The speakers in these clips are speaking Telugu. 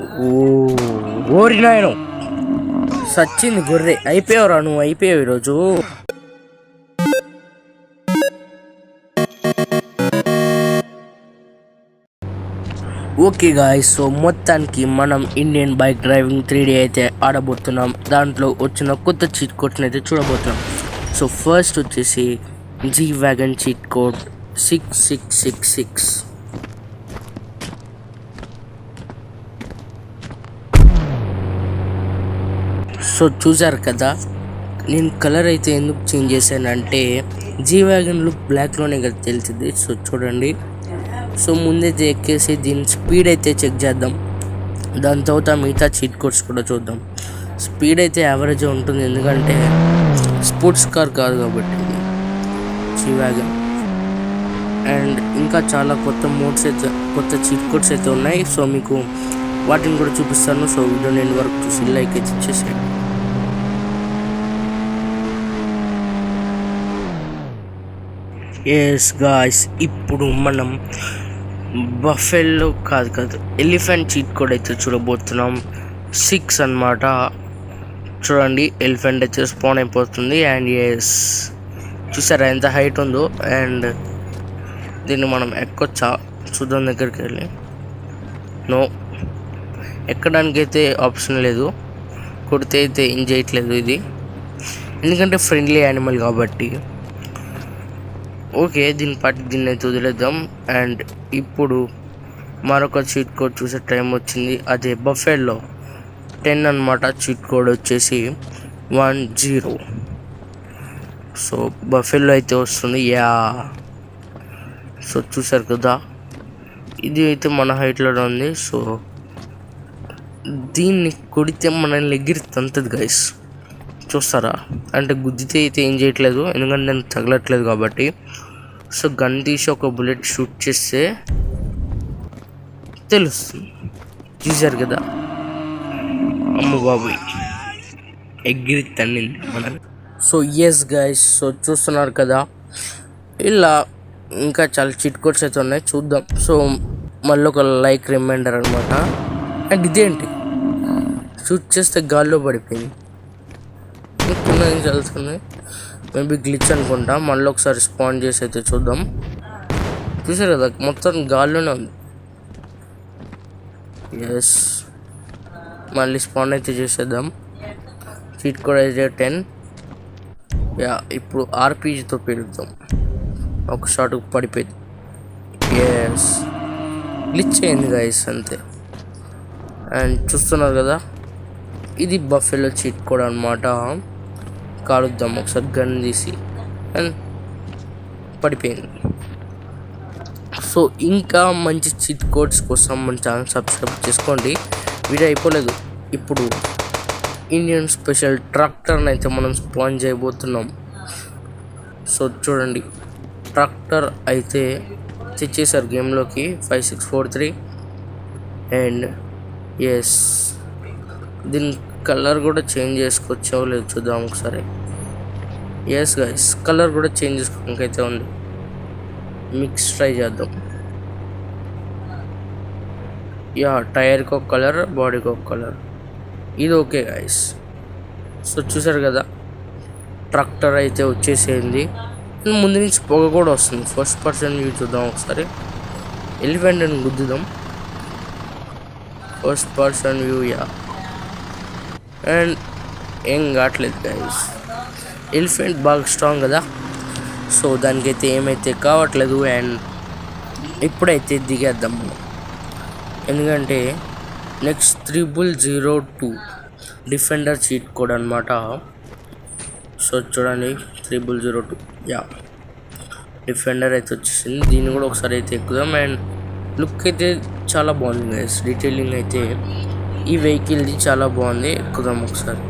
ఓ ఓరి నాయను. సచ్చింది గొర్రె. అయిపోయావురా నువ్వు అయిపోయావు ఈరోజు. ఓకే గాయ్ సో మొత్తానికి మనం Indian bike driving three D అయితే ఆడబోతున్నాం. దాంట్లో వచ్చిన కొత్త చీట్ కోడ్ని అయితే చూడబోతున్నాం. సో ఫస్ట్ వచ్చేసి G wagon cheat code six six six six so చూసారు కదా నేను కలర్ అయితే ఎందుకు చేంజ్ చేశానంటే జీ వ్యాగన్ లుక్ బ్లాక్లోనే కదా తెలిసింది. సో చూడండి. సో ముందైతే ఎక్కేసి దీని స్పీడ్ అయితే చెక్ చేద్దాం. దాని తర్వాత మిగతా చీట్ కోడ్స్ కూడా చూద్దాం. స్పీడ్ అయితే యావరేజ్ ఉంటుంది. ఎందుకంటే స్పోర్ట్స్ కార్ కాదు కాబట్టి జీ వ్యాగన్ అండ్ ఇంకా చాలా కొత్త మోడ్స్ అయితే కొత్త చీట్ కోడ్స్ అయితే ఉన్నాయి. సో మీకు వాటిని కూడా చూపిస్తాను. సో వీడియో నేను వరకు చూసి లైక్ అయితే ఇచ్చేసేయండి ఎస్ గాయస్ ఇప్పుడు మనం బఫెల్లో కాదు కాదు ఎలిఫెంట్ చీట్ కోడ్ అయితే చూడబోతున్నాం. సిక్స్ అన్నమాట. చూడండి ఎలిఫెంట్ అయితే స్పాన్ అయిపోతుంది. అండ్ ఎస్ చూసారా ఎంత హైట్ ఉందో? అండ్ దీన్ని మనం ఎక్కొచ్చా? చూద్దాం దగ్గరికి వెళ్ళి. నో ఎక్కడానికి అయితే ఆప్షన్ లేదు. కొడితే అయితే ఏం చేయట్లేదు ఇది. ఎందుకంటే ఫ్రెండ్లీ యానిమల్ కాబట్టి. ఓకే దీని పాటి దీన్ని అయితే వదిలేద్దాం. అండ్ ఇప్పుడు మరొక చీట్ కోడ్ చూసే టైం వచ్చింది. అదే బఫెల్లో టెన్ అనమాట చీట్ కోడ్ వచ్చేసి వన్ జీరో. సో బఫెల్లో అయితే వస్తుంది. యా. సో చూసారు కదా ఇది అయితే మన హైట్లోనే ఉంది. సో దీన్ని కొడితే మనల్ని ఎగిరి తంతది గైస్ చూస్తారా? అంటే గుద్దితే అయితే ఏం చేయట్లేదు ఎందుకంటే నేను తగలట్లేదు కాబట్టి. సో గన్ తీసి ఒక బుల్లెట్ షూట్ చేస్తే తెలుస్తుంది. చూసారు కదా. అమ్మ బాబు ఎగిరి తన్నింది మనల్ని. సో ఎస్ గైస్ సో చూస్తున్నారు కదా. ఇలా ఇంకా చాలా చిట్ కోడ్స్ అయితే ఉన్నాయి చూద్దాం. సో మళ్ళీ ఒక లైక్ రిమైండర్ అనమాట అండ్ ఇదేంటి? షూట్ చేస్తే గాల్లో పడిపోయింది. కింద నుంచి వెళ్తుంది మేబీ గ్లిచ్ అనుకుంటా. మళ్ళీ ఒకసారి స్పాన్ చేసి అయితే చూద్దాం. చూసారు కదా మొత్తం గాల్లోనే ఉంది. ఎస్ మళ్ళీ స్పాన్ అయితే చేసేద్దాం. చీట్ కూడా అయితే టెన్. యా ఇప్పుడు ఆర్పీజీతో పెరుగుతాం ఒక షాట్ పడిపోయింది. ఎస్ గ్లిచ్ అయింది గాయస్ అంతే. అండ్ చూస్తున్నారు కదా ఇది బఫెలో చీట్ కోడ్ అనమాట కాలుద్దాం ఒకసారి గన్ తీసి. అండ్ పడిపోయింది. సో ఇంకా మంచి చిట్ కోడ్స్ కోసం మన ఛానల్ సబ్స్క్రైబ్ చేసుకోండి. వీడియో అయిపోలేదు. ఇప్పుడు ఇండియన్ స్పెషల్ ట్రాక్టర్ని అయితే మనం స్పాన్ చేయబోతున్నాం. సో చూడండి. ట్రాక్టర్ అయితే తెచ్చేసారు గేమ్లోకి. Five six four three. And yes. దీని కలర్ కూడా చేంజ్ చేసుకోవచ్చో లేదు చూద్దాం ఒకసారి. ఎస్ గైస్ కలర్ కూడా చేంజ్ చేసుకోవడానికి అయితే ఉంది. మిక్స్ ట్రై చేద్దాం. యా టైర్కి ఒక కలర్ బాడీకి ఒక కలర్ ఇది ఓకే గైస్ సో చూసారు కదా? ట్రాక్టర్ అయితే వచ్చేసేయండి. ముందు నుంచి పొగ కూడా వస్తుంది. ఫస్ట్ పర్సన్ వ్యూ చూద్దాం ఒకసారి. ఎలిఫెంట్ అని గుద్దుదాం. First person view yeah and ఏం కావట్లేదు గైస్ ఎలిఫెంట్ బాగా స్ట్రాంగ్ కదా. సో దానికైతే ఏమైతే కావట్లేదు అండ్ ఇప్పుడైతే దిగేద్దాం. ఎందుకంటే next triple zero two defender cheat code అనమాట సో చూడండి triple zero two yeah defender అయితే వచ్చేసింది. దీన్ని కూడా ఒకసారి అయితే ఎక్కుదాం అండ్ లుక్ అయితే చాలా బాగుంది గైస్ డీటెయిలింగ్ అయితే ఈ వెహికల్ది చాలా బాగుంది. ఎక్కుదాం ఒకసారి.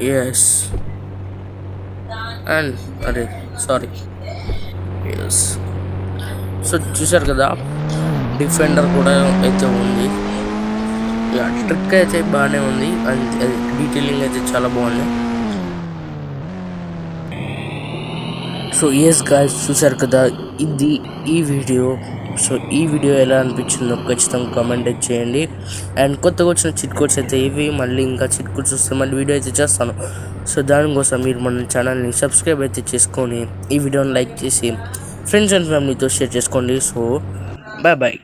ఎస్ అండ్ అరే సారీ ఎస్ సో చూసారు కదా డిఫెండర్ కూడా అయితే ఉంది. ట్రిక్ అయితే బాగానే ఉంది. అండ్ డీటెయిలింగ్ uh, అయితే చాలా బాగుంది. సో ఎస్ గాయస్ చూసారు కదా ఇది ఈ వీడియో సో ఈ వీడియో ఎలా అనిపించిందో ఖచ్చితంగా కామెంట్ చేయండి. అండ్ కొత్తగా వచ్చిన చిట్ కోడ్స్ అయితే ఇవి మళ్ళీ ఇంకా చిట్ కోడ్స్ వస్తే మళ్ళీ వీడియో అయితే చేస్తాను. సో దానికోసం మీరు మన ఛానల్ని సబ్స్క్రైబ్ అయితే చేసుకొని ఈ వీడియోని లైక్ చేసి ఫ్రెండ్స్ అండ్ ఫ్యామిలీతో షేర్ చేసుకోండి. So bye bye